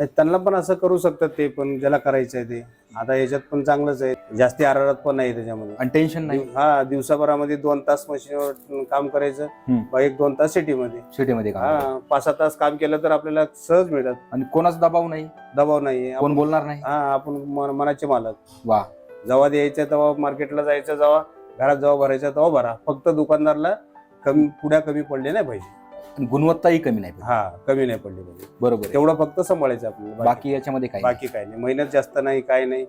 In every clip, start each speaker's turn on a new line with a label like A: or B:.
A: त्यांना पण असं करू शकतात ते पण ज्याला करायचं आहे ते. आता याच्यात पण चांगलंच आहे. जास्ती आरारात पण नाही त्याच्यामध्ये.
B: आणि टेन्शन नाही.
A: हा दिवसाभरामध्ये दोन तास मशीनवर काम करायचं. एक दोन तास सिटीमध्ये.
B: सिटीमध्ये.
A: हा पाच सहा तास काम केलं तर आपल्याला सहज मिळतात.
B: आणि कोणाचा दबाव नाही?
A: दबाव नाहीये
B: कोण बोलणार नाही?
A: हा आपण मन- मनाचे मालक.
B: वा.
A: जेव्हा द्यायचं तेव्हा मार्केटला जायचं जेव्हा घरात जेव्हा भरायचं तेव्हा भरा. फक्त दुकानदारला कमी पुढ्या कमी पडले नाही पाहिजे.
B: आणि गुणवत्ताही कमी नाही
A: हा कमी नाही पडली पाहिजे
B: बरोबर आहे.
A: तेवढं फक्त सांभाळायचं आपल्याला बाकी
B: बाकी याच्यामध्ये काय
A: बाकी काय नाही. मेहनत जास्त नाही काय नाही.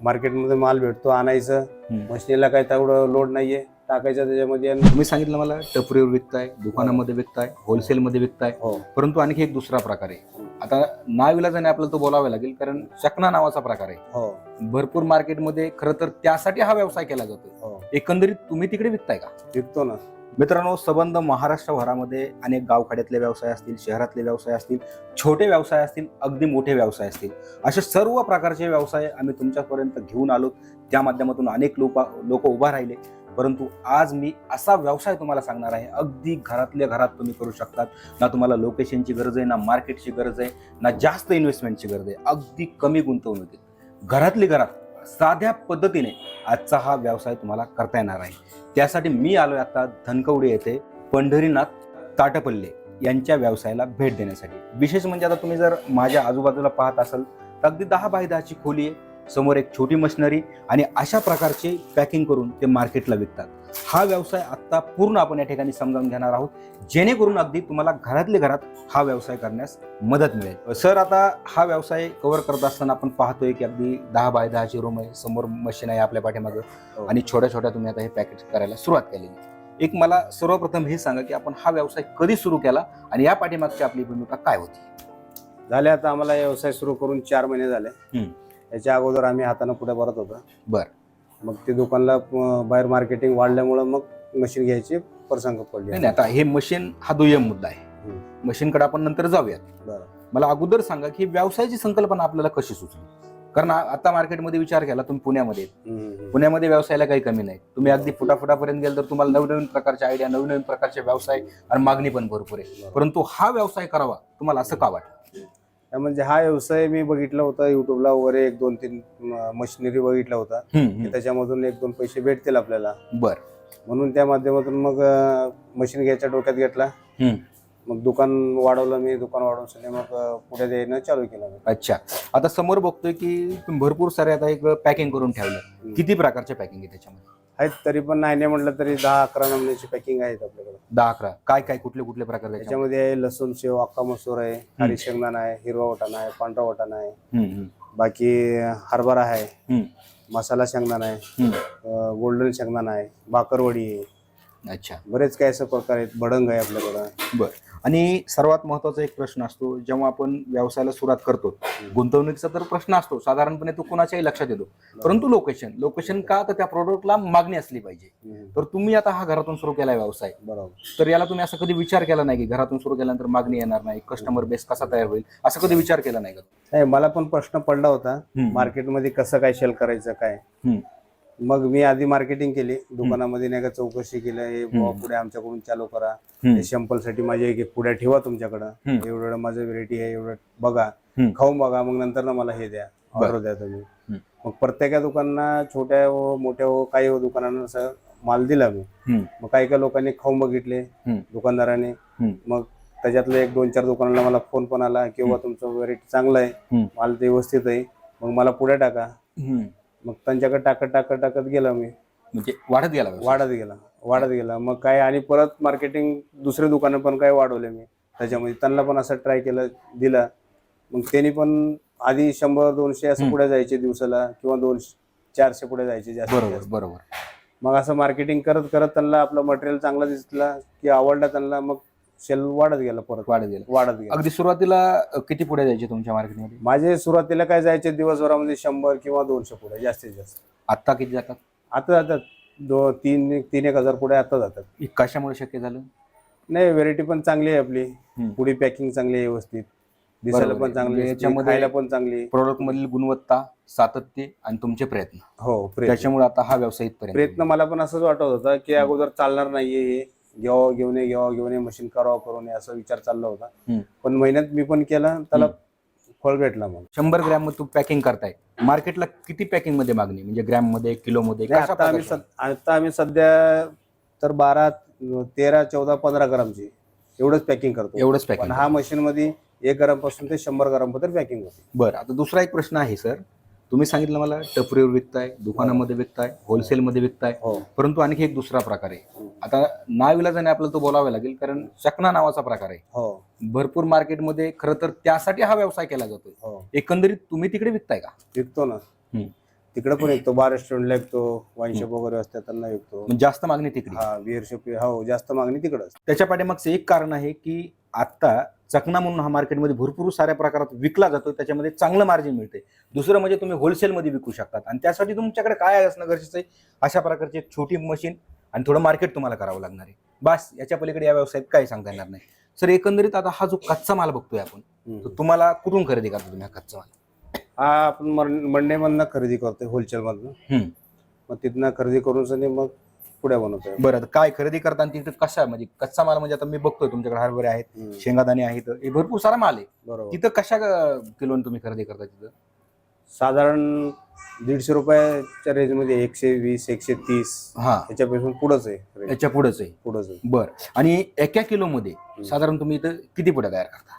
A: मार्केटमध्ये माल भेटतो आणायचं.
B: हम्म.
A: मशिनीला काय तेवढं लोड नाहीये. टाकायचं त्याच्यामध्ये आणि
B: तुम्ही सांगितलं मला टपरीवर विकताय दुकानामध्ये विकताय होलसेलमध्ये विकताय.
A: हो.
B: परंतु आणखी एक दुसरा प्रकार आहे. आता नाविलाजाने आपल्याला तो बोलावा लागेल कारण चकना नावाचा प्रकार आहे.
A: हो.
B: भरपूर मार्केटमध्ये खरं तर त्यासाठी हा व्यवसाय केला जातो
A: हो.
B: एकंदरीत तुम्ही तिकडे विकताय का?
A: विकतो ना.
B: मित्रांनो संबंध महाराष्ट्रभरामध्ये अनेक गावखाड्यातले व्यवसाय असतील शहरातले व्यवसाय असतील छोटे व्यवसाय असतील अगदी मोठे व्यवसाय असतील. असे सर्व प्रकारचे व्यवसाय आम्ही तुमच्यापर्यंत घेऊन आलो. त्या माध्यमातून अनेक लोक लोक उभा राहिले. परंतु आज मी असा व्यवसाय तुम्हाला सांगणार आहे. अगदी घरातल्या घरात तुम्ही करू शकतात. ना तुम्हाला लोकेशनची गरज आहे ना मार्केटची गरज आहे ना जास्त इन्व्हेस्टमेंटची गरज आहे. अगदी कमी गुंतवणुकीत. घरातली घरात. साध्या पद्धतीने आजचा हा व्यवसाय तुम्हाला करता येणार आहे. त्यासाठी मी आलोय आता धनकवडी येथे पंढरीनाथ ताटपल्ले यांच्या व्यवसायाला भेट देण्यासाठी. विशेष म्हणजे आता तुम्ही जर माझ्या आजूबाजूला पाहत असाल तर अगदी दहा बाय दहाची खोली आहे. समोर एक छोटी मशिनरी आणि अशा प्रकारचे पॅकिंग करून ते मार्केटला विकतात. हा व्यवसाय आता पूर्ण आपण या ठिकाणी समजावून घेणार आहोत. जेणेकरून अगदी तुम्हाला घरातल्या घरात हा व्यवसाय करण्यास मदत मिळेल. सर आता हा व्यवसाय कव्हर करत असताना आपण पाहतोय की अगदी दहा बाय दहाची रूम आहे. समोर मशीन आहे आपल्या पाठीमागे.
A: हो.
B: आणि छोट्या छोट्या तुम्ही आता हे पॅकेट करायला सुरुवात केलेली आहे. एक मला सर्वप्रथम हे सांगा की आपण हा व्यवसाय कधी सुरू केला आणि या पाठीमागची आपली भूमिका काय होती?
A: झाले आता आम्हाला व्यवसाय सुरू करून चार महिने झाले. याच्या अगोदर आम्ही हाताने पुढे भरत होतो
B: बर.
A: मग ते दुकानला अं, बाहेर मार्केटिंग वाढल्यामुळं मग मशीन घ्यायची प्रसंग
B: नाही
A: पडले
B: नाही, आता हे मशीन हा दुय्यम मुद्दा आहे
A: हम्म.
B: मशीनकडे आपण नंतर जाऊयात
A: बरं.
B: मला अगोदर सांगा की व्यवसायाची संकल्पना आपल्याला कशी सुचली कारण आ- आता मार्केटमध्ये विचार केला तुम्ही पुण्यामध्ये आहेत.
A: हम्म.
B: पुण्यामध्ये व्यवसायाला काही कमी नाही तुम्ही अगदी फुटाफुटापर्यंत गेल तर तुम्हाला नवनवीन प्रकारच्या आयडिया नवीन नवीन प्रकारचे व्यवसाय आणि मागणी पण भरपूर आहे परंतु हा व्यवसाय करावा तुम्हाला असं का वाटतं
A: म्हणजे हा व्यवसाय मी बघितला होता युट्यूबला वगैरे एक दोन तीन मशिनरी बघितला होता. की त्याच्यामधून एक दोन पैसे भेटतील आपल्याला.
B: बर.
A: म्हणून त्या माध्यमातून मग मशीन घ्यायच्या डोक्यात घेतला. मग दुकान वाढवलं मी दुकान वाढवून सगळे मग पुढे द्यायला चालू केलं
B: अच्छा. आता समोर बघतोय की भरपूर सारे आता एक पॅकिंग करून ठेवलं. किती प्रकारचे पॅकिंग आहे त्याच्यामध्ये?
A: आहेत तरी पण नाही नाही म्हटलं तरी दहा अकरा नमुन्याची पॅकिंग आहेत आपल्याकडे.
B: दहा अकरा. काय काय कुठले कुठले प्रकार त्याच्यामध्ये?
A: त्याच्यामध्ये आहे लसूण शेव अक्का मसूर आहे खारी शेंगदाणा आहे हिरवा वाटाणा आहे पांढरा वाटाणा आहे. बाकी हरभरा आहे मसाला शेंगदाणा आहे. गोल्डन शेंगदाणा आहे बाकरवडी आहे.
B: अच्छा.
A: बरेच काही असं प्रकार आहेत भडंग आहे आपल्याकडं.
B: बर. आणि सर्वात महत्त्वाचा एक प्रश्न असतो जेव्हा आपण व्यवसायाला सुरुवात करतो गुंतवणुकीचा तर प्रश्न असतो साधारणपणे तो कोणाच्याही लक्षात येतो. परंतु लोकेशन लोकेशन का तर त्या प्रोडक्टला मागणी असली पाहिजे. तर तुम्ही आता हा घरातून सुरू केलाय व्यवसाय.
A: बरोबर.
B: तर याला तुम्ही असं कधी विचार केला नाही की घरातून सुरू केल्यानंतर मागणी येणार नाही कस्टमर बेस कसा तयार होईल असं कधी विचार केला नाही का?
A: नाही मला पण प्रश्न पडला होता. मार्केटमध्ये कसं काय सेल करायचं काय. मग मी आधी मार्केटिंग केली दुकानामध्ये नाही का चौकशी केलं हे बुवा. पुढे आमच्याकडून चालू करा
B: हम्म.
A: सॅम्पलसाठी माझे एक पुढे ठेवा तुमच्याकडं
B: हम्म.
A: एवढं एवढं माझं व्हेरायटी आहे एवढं बघा
B: हम्म.
A: खाऊन बघा मग नंतर ना मला हे द्या
B: बरं.
A: ऑर्डर द्या तुम्ही
B: हम्म.
A: मग प्रत्येका दुकानांना छोट्या हो मोठ्या हो काही हो दुकानांना असं माल दिला मी
B: हम्म.
A: मग काही काही लोकांनी खाऊन बघितले
B: हम्म.
A: दुकानदाराने
B: हम्म.
A: मग त्याच्यातलं एक दोन चार दुकानाला मला फोन पण आला किंवा तुमचं व्हेरायटी चांगलं आहे
B: हम्म.
A: माल ते व्यवस्थित आहे मग मला पुढे टाका
B: हम्म.
A: मग त्यांच्याकडे टाकत टाकत टाकत गेला मी.
B: म्हणजे वाढत गेला व्यवसाय.
A: वाढत गेला वाढत गेला. मग काय आणि परत मार्केटिंग दुसरे दुकानं पण काय वाढवले मी. त्याच्यामध्ये त्यांना पण असं ट्राय केलं दिलं. मग त्यांनी पण आधी शंभर दोनशे असं. पुढे जायचे दिवसाला किंवा दोनशे चारशे पुढे जायचे जास्त
B: बरोबर बरोबर.
A: मग असं मार्केटिंग करत करत त्यांना आपलं मटेरियल चांगलं दिसलं की आवडलं त्यांना मग सेल वाढत गेला परत.
B: वाढत गेला.
A: वाढत गेला.
B: अगदी सुरुवातीला किती पुढे जायचे तुमच्या मार्केटमध्ये
A: माझे सुरुवातीला काय जायचे दिवसभरामध्ये शंभर किंवा दोनशे पुढे जास्तीत जास्त.
B: आता किती जातात?
A: आता जातात. दो तीन तीन एक हजार पुढे आता जातात.
B: हे कशामुळे शक्य झालं?
A: नाही व्हेरायटी पण चांगली आहे आपली.
B: हम्म.
A: पुढे पॅकिंग चांगली आहे व्यवस्थित. दिसायला
B: बरोबर
A: पण
B: आहे.
A: चांगली आहे,
B: याच्यामध्ये-
A: पण चांगली.
B: प्रोडक्ट मधील गुणवत्ता सातत्य आणि तुमचे प्रयत्न.
A: हो प्रयत्न.
B: त्याच्यामुळे आता हा व्यवसाय इथपर्यंत
A: प्रयत्न मला पण असंच वाटत होता की अगोदर चालणार नाहीये हे. घ्यावं घेऊन ये घ्यावं घेऊन ये मशीन करावं करून ये असा विचार चालला होता. पण महिन्यात मी पण केला त्याला फळ भेटला मग
B: शंभर ग्रॅममध्ये तुम्ही पॅकिंग करताय. मार्केटला किती पॅकिंगमध्ये मागणी? म्हणजे ग्रॅममध्ये किलो मध्ये
A: आता आम्ही आता आम्ही सध्या तर बारा तेरा चौदा पंधरा ग्रामची एवढंच पॅकिंग करतो.
B: एवढंच पॅकिंग
A: हा मशीन मध्ये एक ग्रामपासून ते शंभर ग्राम पर्यंत पॅकिंग होते.
B: बरं आता दुसरा एक प्रश्न आहे सर. तुम्ही सांगितलं मला टपरीवर विकताय दुकानामध्ये विकताय होलसेलमध्ये विकताय.
A: हो.
B: परंतु आणखी एक दुसरा प्रकार आहे. आता नाविलाजाने आपल्याला तो बोलावा लागेल कारण चकना नावाचा प्रकार आहे.
A: हो.
B: भरपूर मार्केटमध्ये खरं तर त्यासाठी हा व्यवसाय केला जातोय.
A: हो.
B: एकंदरीत तुम्ही तिकडे विकताय का?
A: विकतो ना. तिकडे पण विकतो बार रेस्टॉरंटला विकतो वाईन शॉप वगैरे असतात त्यांना विकतो.
B: जास्त मागणी तिकडे.
A: हा बिअर शॉप हो जास्त मागणी तिकडच
B: त्याच्या पाठीमागचं एक कारण आहे की आता चकना म्हणून हा मार्केटमध्ये भरपूर साऱ्या प्रकारात विकला जातो त्याच्यामध्ये चांगलं मार्जिन मिळते दुसरं म्हणजे तुम्ही होलसेलमध्ये विकू शकतात. आणि त्यासाठी तुमच्याकडे काय असणं गरजेचं आहे? अशा प्रकारची एक छोटी मशीन आणि थोडं मार्केट तुम्हाला करावं लागणार आहे. बस याच्या पलीकडे या व्यवसायात काही सांगता येणार नाही. सर एकंदरीत आता हा जो कच्चा माल बघतोय आपण तुम्हाला कुठून खरेदी करता तुम्ही हा कच्चा माल?
A: हा आपण मंडे मधनं खरेदी करतोय होलसेल मधनं.
B: हम्म.
A: मग तिथनं खरेदी करून मग पुढे बनवतोय
B: बरं आता काय खरेदी करताना तिथे कसा म्हणजे कच्चा माल म्हणजे आता मी बघतोय तुमच्याकडे हरभरे आहेत. शेंगादाणे आहेत हे भरपूर सारा माल आहे.
A: बरोबर.
B: तिथं कशा किलोने तुम्ही खरेदी करता तिथं?
A: साधारण दीडशे रुपयाच्या रेंजमध्ये एकशे वीस एकशे तीस
B: हा.
A: याच्यापासून पुढंच आहे.
B: याच्या पुढेच आहे.
A: पुढंच आहे.
B: बर. आणि एका किलो मध्ये साधारण तुम्ही इथं किती पुढे तयार करता?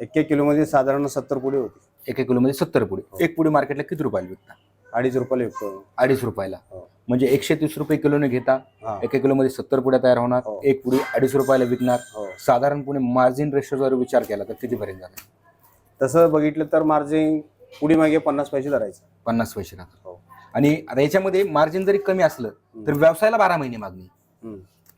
A: एक एक किलो मध्ये साधारण सत्तर पुढे होती.
B: एका किलो मध्ये सत्तर पुढे.
A: हो.
B: एक पुढे मार्केटला किती रुपयाला विकता?
A: अडीच रुपयाला विकतो.
B: अडीच रुपयाला.
A: हो.
B: म्हणजे एकशे तीस रुपये किलोने घेता एका किलो मध्ये सत्तर पुढे तयार होणार
A: हो.
B: एक पुढे अडीच रुपयाला विकणार.
A: हो.
B: साधारणपणे मार्जिन रेशो जर विचार केला तर कितीपर्यंत जाणार?
A: तसं बघितलं तर मार्जिन पुढे मागे पन्नास पैसे धरायचं.
B: पन्नास पैसे राहतात.
A: हो.
B: आणि आता याच्यामध्ये मार्जिन जरी कमी असलं तर व्यवसायाला बारा महिने मागणी.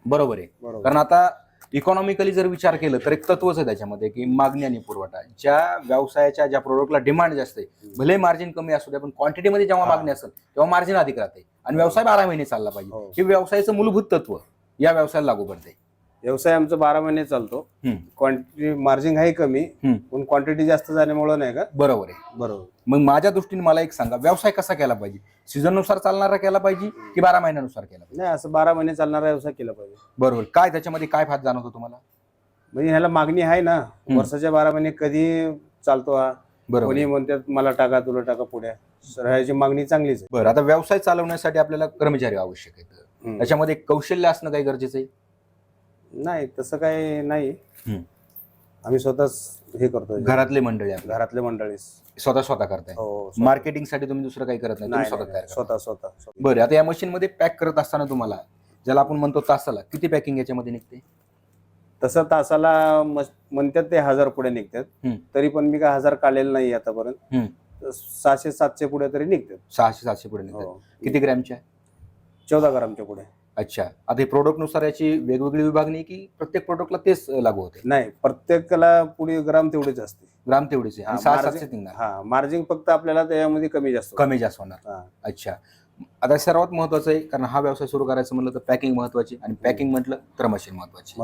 B: बरोबर आहे. कारण आता इकॉनॉमिकली जर विचार केलं तर एक तत्वच आहे त्याच्यामध्ये की मागणी आणि पुरवठा ज्या व्यवसायाच्या ज्या प्रोडक्टला डिमांड जास्त आहे भले मार्जिन कमी असू द्या पण क्वांटिटीमध्ये जेव्हा. मागणी असेल तेव्हा मार्जिन अधिक राहते आणि व्यवसाय बारा महिने चालला पाहिजे
A: हो.
B: हे व्यवसायाचं मूलभूत तत्व या व्यवसायाला लागू पडते
A: व्यवसाय आमचा बारा महिने चालतो. क्वांटिटी मार्जिन आहे कमी. पण क्वांटिटी जास्त झाल्यामुळं नाही का?
B: बरोबर आहे.
A: बरोबर.
B: मग माझ्या दृष्टीने मला एक सांगा व्यवसाय कसा केला पाहिजे? सीझननुसार चालणारा केला पाहिजे की बारा महिन्यानुसार केला पाहिजे?
A: नाही असं बारा महिने चालणारा व्यवसाय केला पाहिजे.
B: बरोबर. काय त्याच्यामध्ये काय फायदा जाणवतो तुम्हाला?
A: म्हणजे ह्याला मागणी आहे ना वर्षाच्या बारा महिने कधी चालतो हा?
B: बरोबर.
A: कोणी. म्हणतात मला टाका तुला टाका पुढे ह्याची मागणी चांगलीच आहे.
B: बरं आता व्यवसाय चालवण्यासाठी आपल्याला कर्मचारी आवश्यक आहेत. त्याच्यामध्ये कौशल्य असणं काही गरजेचं आहे?
A: नाही तसं काही नाही.
B: हम्म.
A: आम्ही स्वतःच हे करतो
B: घरातले मंडळी आपल्या
A: घरातले मंडळी
B: स्वतः स्वतः करताय?
A: हो
B: मार्केटिंगसाठी तुम्ही दुसरं काही करत नाही तुम्ही
A: नाही
B: स्वतः
A: नाही,
B: तयार
A: नाही,
B: करता.
A: स्वतः स्वतः स्वतः.
B: बरं आता या मशीन मध्ये पॅक करत असताना तुम्हाला ज्याला आपण म्हणतो तासाला किती पॅकिंग याच्यामध्ये निघते?
A: तसं तासाला मस- म्हणतात ते हजार पुढे निघतात.
B: हम्म.
A: तरी पण मी काय हजार काढलेलं नाही आतापर्यंत.
B: हम्म.
A: सहाशे सातशे पुढे तरी निघतात.
B: सहाशे सातशे पुढे निघतात.
A: हो.
B: किती ग्रॅमच्या?
A: चौदा ग्रामच्या पुढे.
B: अच्छा. आता हे प्रोडक्टनुसार याची वेगवेगळी विभागणी की प्रत्येक प्रोडक्टला तेच लागू होते?
A: नाही प्रत्येकाला पुढे ग्राम तेवढेच असते.
B: ग्राम तेवढीच आहे. आणि
A: हा,
B: सहा
A: margin-
B: सातशे निघणार.
A: हा मार्जिन फक्त आपल्याला त्याच्यामध्ये कमी जास्त.
B: कमी जास्त होणार. अच्छा. आता सर्वात महत्वाचं आहे कारण हा व्यवसाय सुरू करायचं म्हणलं तर पॅकिंग महत्वाची आणि पॅकिंग म्हटलं तर मशीन महत्वाची.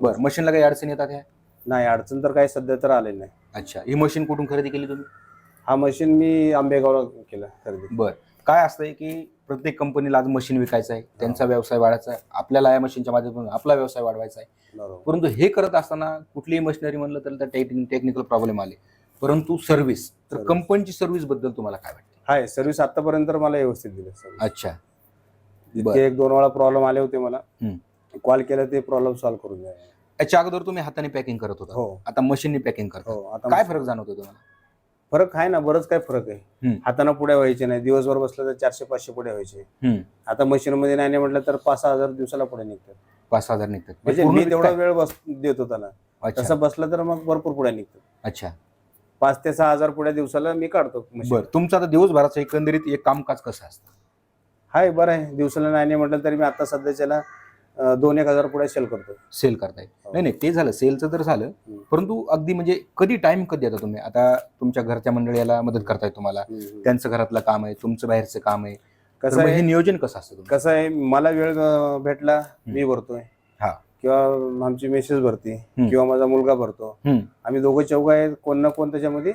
B: बरं मशीनला काही अडचण येतात ह्या?
A: नाही अडचण तर काही सध्या तर आलेली नाही.
B: अच्छा. ही मशीन कुठून खरेदी केली तुम्ही?
A: हा मशीन मी आंबेगावला केला खरेदी.
B: बर. काय असतंय की प्रत्येक कंपनीला आज मशीन विकायचं आहे. त्यांचा व्यवसाय वाढायचा आहे. आपल्याला या मशीनच्या माध्यमातून आपला व्यवसाय वाढवायचा आहे. परंतु हे करत असताना कुठलीही मशिनरी म्हणलं तर त्या टेक्निकल प्रॉब्लेम आले. परंतु सर्व्हिस तर. कंपनीची सर्व्हिसबद्दल तुम्हाला काय वाटतं?
A: हाय सर्व्हिस आतापर्यंत मला व्यवस्थित दिली.
B: अच्छा.
A: जितके. एक दोन वेळा प्रॉब्लेम आले होते मला. कॉल केला ते प्रॉब्लेम सॉल्व्ह करून द्या.
B: याच्या अगोदर तुम्ही हाताने पॅकिंग करत होता.
A: हो.
B: आता मशीनने पॅकिंग करता.
A: हो आता
B: काय फरक जाणवतो तुम्हाला?
A: फरक आहे ना बरंच काय फरक आहे. हाताने पुढे व्हायचे नाही दिवसभर बसलं तर चारशे पाचशे पुढे व्हायचे. आता मशीन मध्ये नाही म्हटलं तर पाच सहा हजार दिवसाला पुढे निघतात.
B: पाच हजार निघतात.
A: म्हणजे
B: पूर्ण
A: मी तेवढा? वेळ बस देतो त्याला
B: अच्छा.
A: तसं बसलं तर मग भरपूर पुढे निघतात.
B: अच्छा.
A: पाच ते सहा हजार पुढे दिवसाला मी काढतो.
B: बरं तुमचं आता दिवसभराचं एकंदरीत एक कामकाज कसं असतं?
A: हाय बरं आहे. दिवसाला नाही नाही म्हटलं तरी मी आता सध्याच्याला दोन एक हजार पुढे सेल करतो
B: सेल करताय.
A: हो.
B: नाही नाही ते झालं. सेलचं तर झालं. परंतु अगदी म्हणजे कधी टाइम कधी येता तुम्ही? आता तुमच्या घरच्या मंडळीला मदत करताय तुम्हाला. त्यांचं घरातलं काम आहे तुमचं बाहेरचं काम आहे.
A: कसं
B: हे
A: आहे?
B: नियोजन कसं असतं?
A: कसं आहे? मला वेळ भेटला मी भरतोय.
B: हा.
A: किंवा आमची मिसेस भरती किंवा माझा मुलगा भरतो. आम्ही दोघं चौघ आहेत कोण ना कोण त्याच्यामध्ये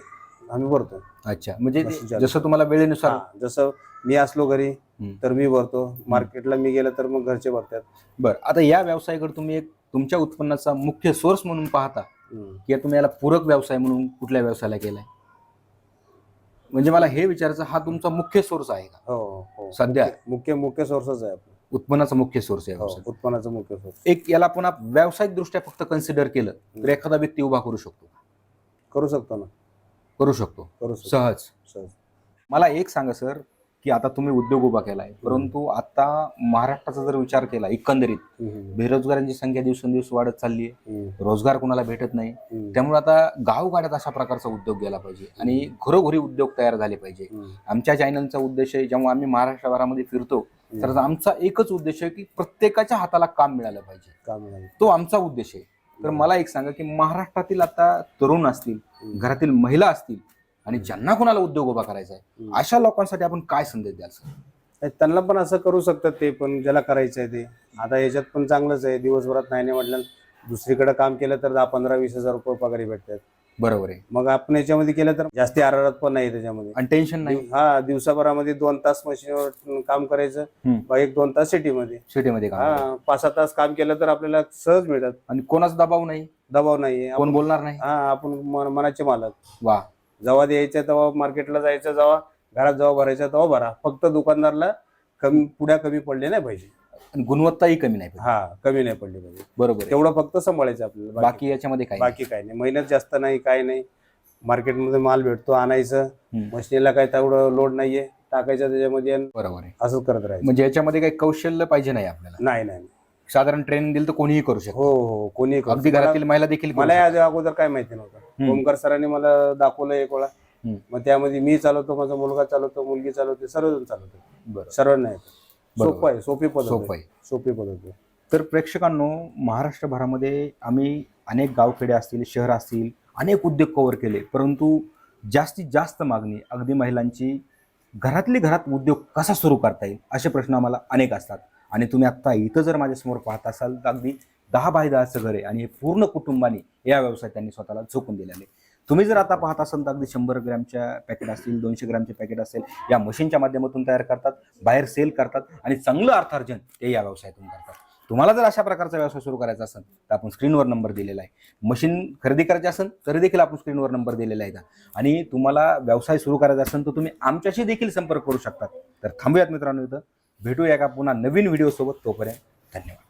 A: आम्ही भरतो
B: अच्छा म्हणजे. जसं तुम्हाला वेळेनुसार
A: हा, जसं मी असलो घरी
B: हम्म.
A: तर मी भरतो. मार्केटला मी गेलं तर मग घरचे भरतात
B: बरं आता या व्यवसायाकडे तुम्ही एक तुमच्या उत्पन्नाचा मुख्य सोर्स म्हणून पाहता
A: हम्म.
B: किंवा तुम्ही याला पूरक व्यवसाय म्हणून कुठल्या व्यवसायाला केलाय? म्हणजे मला हे विचारायचं हा तुमचा मुख्य सोर्स आहे का?
A: हो हो.
B: सध्या?
A: मुख्य- मुख्य सोर्सच आहे आपलं.
B: उत्पन्नाचा मुख्य सोर्स आहे
A: हो,
B: व्यवसाय.
A: उत्पन्नाचा मुख्य सोर्स
B: एक याला पुन्हा व्यावसायिक दृष्ट्या फक्त कन्सिडर केलं तर एखादा व्यक्ती उभा करू शकतो
A: करू शकतो ना.
B: करू शकतो.
A: करू शकतो.
B: सहज.
A: सहज.
B: मला एक सांगा सर की आता तुम्ही उद्योग उभा केलाय परंतु आता महाराष्ट्राचा जर विचार केला एकंदरीत
A: हम्म,
B: बेरोजगारांची संख्या दिवसेंदिवस वाढत चालली आहे
A: हम्म,
B: रोजगार कोणाला भेटत नाही
A: हम्म,
B: त्यामुळे आता गावगाड्यात अशा प्रकारचा उद्योग गेला पाहिजे आणि घरोघरी उद्योग तयार झाले पाहिजे.
A: हम्म,
B: आमच्या चॅनलचा उद्देश आहे जेव्हा आम्ही महाराष्ट्रभरामध्ये फिरतो तर आमचा एकच उद्देश आहे की प्रत्येकाच्या हाताला काम मिळालं पाहिजे.
A: काम नाही.
B: तो आमचा उद्देश आहे. तर मला एक सांगा की महाराष्ट्रातील आता तरुण असतील घरातील महिला असतील आणि ज्यांना कोणाला उद्योग उभा करायचा आहे. अशा लोकांसाठी आपण काय संदेश द्याल सर?
A: त्यांना पण असं करू शकतात ते पण ज्याला करायचं आहे ते. आता याच्यात पण चांगलंच आहे दिवसभरात नाही नाही म्हटलं दुसरीकडे काम केलं तर दहा पंधरा वीस हजार रुपये पगारी भेटतात.
B: बरोबर आहे.
A: मग आपण याच्यामध्ये केलं तर जास्ती आरारात पण नाही त्याच्यामध्ये.
B: आणि टेन्शन नाही.
A: हा दिवसाभरामध्ये दोन तास मशीनवर काम करायचं एक दोन तास सिटीमध्ये.
B: सिटीमध्ये काम.
A: हा पाच सहा तास काम केलं तर आपल्याला सहज मिळतात.
B: आणि कोणाचा दबाव नाही?
A: दबाव
B: कोण
A: आपण-
B: बोलणार नाही?
A: हा आपण मन- मनाचे मालक.
B: वा.
A: जेव्हा द्यायचं तेव्हा मार्केटला जायचं जेव्हा घरात जेव्हा भरायचं तेव्हा भरा. फक्त दुकानदारला कमी पुढ्या कमी पडले नाही पाहिजे.
B: आणि गुणवत्ताही कमी नाही.
A: हा कमी नाही पडले पाहिजे
B: बरोबर आहे.
A: तेवढं फक्त सांभाळायचं आपल्याला बाकी
B: बाकी याच्यामध्ये काय
A: बाकी काय नाही मेहनत जास्त नाही काय नाही मार्केटमध्ये माल भेटतो आणायचं
B: हम्म.
A: मशिनीला काय तेवढं लोड नाहीये टाकायचं त्याच्यामध्ये आणि
B: बरोबर आहे
A: असंच करत राहायचं
B: म्हणजे याच्यामध्ये काही कौशल्य पाहिजे नाही आपल्याला
A: नाही नाही नाही.
B: साधारण ट्रेनिंग दिलं तर कोणीही करू शकतो
A: हो हो कोणी करू
B: अगदी
A: शकतं.
B: घरातील महिला देखील करू
A: मला. या अगोदर काय माहिती नव्हतं
B: हम्म.
A: ओमकार सरांनी मला दाखवलं एक वेळा
B: हम्म.
A: मग त्यामध्ये मी चालवतो माझा मुलगा चालवतो मुलगी चालवते सर्वजण चालवतो
B: बरं
A: सर्वांना येतं
B: बरोबर.
A: सोपं आहे सोपी पद्धत
B: सोपं
A: आहे.
B: आहे
A: सोपी पद्धत आहे.
B: तर प्रेक्षकांनो महाराष्ट्रभरामध्ये आम्ही अनेक गावखेडे असतील शहर असतील अनेक उद्योग कव्हर केले. परंतु जास्तीत जास्त मागणी अगदी महिलांची घरातली घरात उद्योग कसा सुरू करता येईल असे प्रश्न आम्हाला अनेक असतात. आणि तुम्ही आत्ता इथं जर माझ्यासमोर पाहत असाल तर अगदी दहा बाय दहाचं घर आहे. आणि हे पूर्ण कुटुंबाने या व्यवसायात त्यांनी स्वतःला झोकून दिलेले तुम्ही जर आता पाहत असाल तर अगदी शंभर ग्रॅमच्या पॅकेट असतील दोनशे ग्रॅमचे पॅकेट असेल या मशीनच्या माध्यमातून तयार करतात बाहेर सेल करतात आणि चांगलं अर्थार्जन ते या व्यवसायातून करतात. तुम्हाला जर अशा प्रकारचा व्यवसाय सुरू करायचा असेल तर आपण स्क्रीनवर नंबर दिलेला आहे. मशीन खरेदी करायची असेल तरी देखील आपण स्क्रीनवर नंबर दिलेला आहे का? आणि तुम्हाला व्यवसाय सुरू करायचा असेल तर तुम्ही आमच्याशी देखील संपर्क करू शकतात. तर थांबूयात मित्रांनो इथं. भेटूया का पुन्हा नवीन व्हिडिओसोबत तोपर्यंत धन्यवाद.